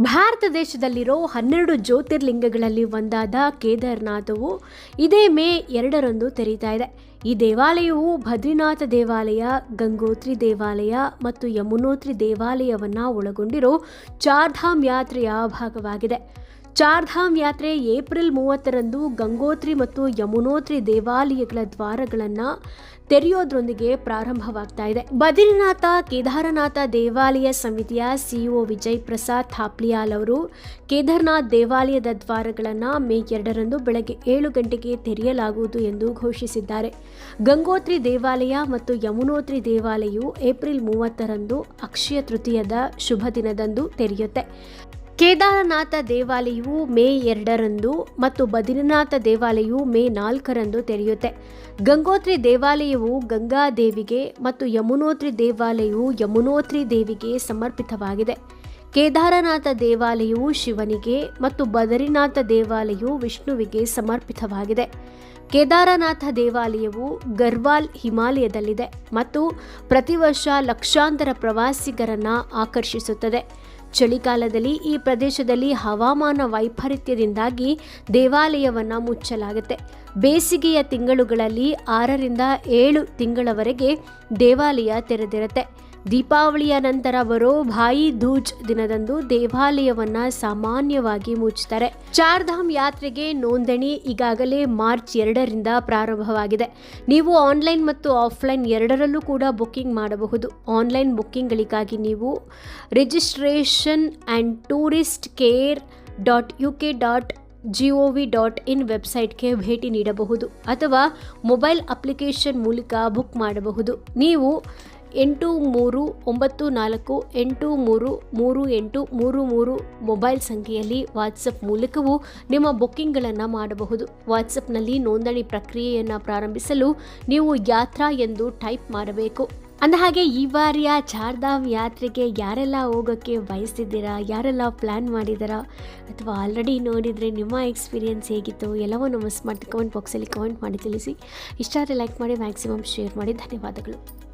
ಭಾರತ ದೇಶದಲ್ಲಿರೋ ಹನ್ನೆರಡು ಜ್ಯೋತಿರ್ಲಿಂಗಗಳಲ್ಲಿ ಒಂದಾದ ಕೇದಾರನಾಥವು ಇದೇ ಮೇ ಎರಡರಂದು ತೆರೀತಾ ಇದೆ. ಈ ದೇವಾಲಯವು ಭದ್ರಿನಾಥ ದೇವಾಲಯ, ಗಂಗೋತ್ರಿ ದೇವಾಲಯ ಮತ್ತು ಯಮುನೋತ್ರಿ ದೇವಾಲಯವನ್ನು ಒಳಗೊಂಡಿರೋ ಚಾರ್ಧಾಮ್ ಯಾತ್ರೆಯ ಭಾಗವಾಗಿದೆ. ಚಾರ್ಧಾಮ್ ಯಾತ್ರೆ ಏಪ್ರಿಲ್ ಮೂವತ್ತರಂದು ಗಂಗೋತ್ರಿ ಮತ್ತು ಯಮುನೋತ್ರಿ ದೇವಾಲಯಗಳ ದ್ವಾರಗಳನ್ನು ತೆರೆಯೋದ್ರೊಂದಿಗೆ ಪ್ರಾರಂಭವಾಗ್ತಾ ಇದೆ. ಬದ್ರಿನಾಥ, ಕೇದಾರನಾಥ ದೇವಾಲಯ ಸಮಿತಿಯ ಸಿಇಒ ವಿಜಯ್ ಪ್ರಸಾದ್ ಥಾಪ್ಲಿಯಾಲ್ ಅವರು ಕೇದಾರನಾಥ್ ದೇವಾಲಯದ ದ್ವಾರಗಳನ್ನು ಮೇ ಎರಡರಂದು ಬೆಳಗ್ಗೆ ಏಳು ಗಂಟೆಗೆ ತೆರೆಯಲಾಗುವುದು ಎಂದು ಘೋಷಿಸಿದ್ದಾರೆ. ಗಂಗೋತ್ರಿ ದೇವಾಲಯ ಮತ್ತು ಯಮುನೋತ್ರಿ ದೇವಾಲಯವು ಏಪ್ರಿಲ್ ಮೂವತ್ತರಂದು ಅಕ್ಷಯ ತೃತೀಯದ ಶುಭ ದಿನದಂದು ತೆರೆಯುತ್ತೆ. ಕೇದಾರನಾಥ ದೇವಾಲಯವು ಮೇ ಎರಡರಂದು ಮತ್ತು ಬದ್ರಿನಾಥ ದೇವಾಲಯವು ಮೇ ನಾಲ್ಕರಂದು ತೆರೆಯುತ್ತೆ. ಗಂಗೋತ್ರಿ ದೇವಾಲಯವು ಗಂಗಾದೇವಿಗೆ ಮತ್ತು ಯಮುನೋತ್ರಿ ದೇವಾಲಯವು ಯಮುನೋತ್ರಿ ದೇವಿಗೆ ಸಮರ್ಪಿತವಾಗಿದೆ. ಕೇದಾರನಾಥ ದೇವಾಲಯವು ಶಿವನಿಗೆ ಮತ್ತು ಬದರಿನಾಥ ದೇವಾಲಯವು ವಿಷ್ಣುವಿಗೆ ಸಮರ್ಪಿತವಾಗಿದೆ. ಕೇದಾರನಾಥ ದೇವಾಲಯವು ಗರ್ವಾಲ್ ಹಿಮಾಲಯದಲ್ಲಿದೆ ಮತ್ತು ಪ್ರತಿ ವರ್ಷ ಲಕ್ಷಾಂತರ ಪ್ರವಾಸಿಗರನ್ನು ಆಕರ್ಷಿಸುತ್ತದೆ. ಚಳಿಗಾಲದಲ್ಲಿ ಈ ಪ್ರದೇಶದಲ್ಲಿ ಹವಾಮಾನ ವೈಪರೀತ್ಯದಿಂದಾಗಿ ದೇವಾಲಯವನ್ನು ಮುಚ್ಚಲಾಗುತ್ತೆ. ಬೇಸಿಗೆಯ ತಿಂಗಳುಗಳಲ್ಲಿ ಆರರಿಂದ ಏಳು ತಿಂಗಳವರೆಗೆ ದೇವಾಲಯ ತೆರೆದಿರುತ್ತೆ. ದೀಪಾವಳಿಯ ನಂತರ ಬರೋ ಭಾಯಿ ದೂಜ್ ದಿನದಂದು ದೇವಾಲಯವನ್ನ ಸಾಮಾನ್ಯವಾಗಿ ಮುಚ್ಚುತ್ತಾರೆ ಚಾರ್ಧಾಮ್ ಯಾತ್ರೆಗೆ ನೋಂದಣಿ ಈಗಾಗಲೇ ಮಾರ್ಚ್ ಎರಡರಿಂದ ಪ್ರಾರಂಭವಾಗಿದೆ. ನೀವು ಆನ್ಲೈನ್ ಮತ್ತು ಆಫ್ಲೈನ್ ಎರಡರಲ್ಲೂ ಕೂಡ ಬುಕ್ಕಿಂಗ್ ಮಾಡಬಹುದು. ಆನ್ಲೈನ್ ಬುಕ್ಕಿಂಗ್ಗಳಿಗಾಗಿ ನೀವು registration and tourist care dot U K dot G O V dot in ವೆಬ್ಸೈಟ್ಗೆ ಭೇಟಿ ನೀಡಬಹುದು ಅಥವಾ ಮೊಬೈಲ್ ಅಪ್ಲಿಕೇಶನ್ ಮೂಲಕ ಬುಕ್ ಮಾಡಬಹುದು. ನೀವು ಎಂಟು ಮೂರು ಒಂಬತ್ತು ನಾಲ್ಕು ಎಂಟು ಮೂರು ಮೂರು ಎಂಟು ಮೂರು ಮೂರು ಮೊಬೈಲ್ ಸಂಖ್ಯೆಯಲ್ಲಿ ವಾಟ್ಸಪ್ ಮೂಲಕವೂ ನಿಮ್ಮ ಬುಕ್ಕಿಂಗ್ಗಳನ್ನು ಮಾಡಬಹುದು. ವಾಟ್ಸಪ್ನಲ್ಲಿ ನೋಂದಣಿ ಪ್ರಕ್ರಿಯೆಯನ್ನು ಪ್ರಾರಂಭಿಸಲು ನೀವು ಯಾತ್ರಾ ಎಂದು ಟೈಪ್ ಮಾಡಬೇಕು. ಅಂದಹಾಗೆ ಈ ಬಾರಿಯ ಚಾರ್ಧಾಮ್ ಯಾತ್ರೆಗೆ ಯಾರೆಲ್ಲ ಹೋಗೋಕ್ಕೆ ಬಯಸ್ತಿದ್ದೀರಾ, ಯಾರೆಲ್ಲ ಪ್ಲ್ಯಾನ್ ಮಾಡಿದ್ದೀರಾ? ಅಥವಾ ಆಲ್ರೆಡಿ ನೋಡಿದರೆ ನಿಮ್ಮ ಎಕ್ಸ್ಪೀರಿಯೆನ್ಸ್ ಹೇಗಿತ್ತು? ಎಲ್ಲವನ್ನೂ ಮಿಸ್ ಮಾಡ್ತೀವಿ ಕಮೆಂಟ್ ಬಾಕ್ಸಲ್ಲಿ ಕಮೆಂಟ್ ಮಾಡಿ ತಿಳಿಸಿ. ಇಷ್ಟಾದರೆ ಲೈಕ್ ಮಾಡಿ, ಮ್ಯಾಕ್ಸಿಮಮ್ ಶೇರ್ ಮಾಡಿ. ಧನ್ಯವಾದಗಳು.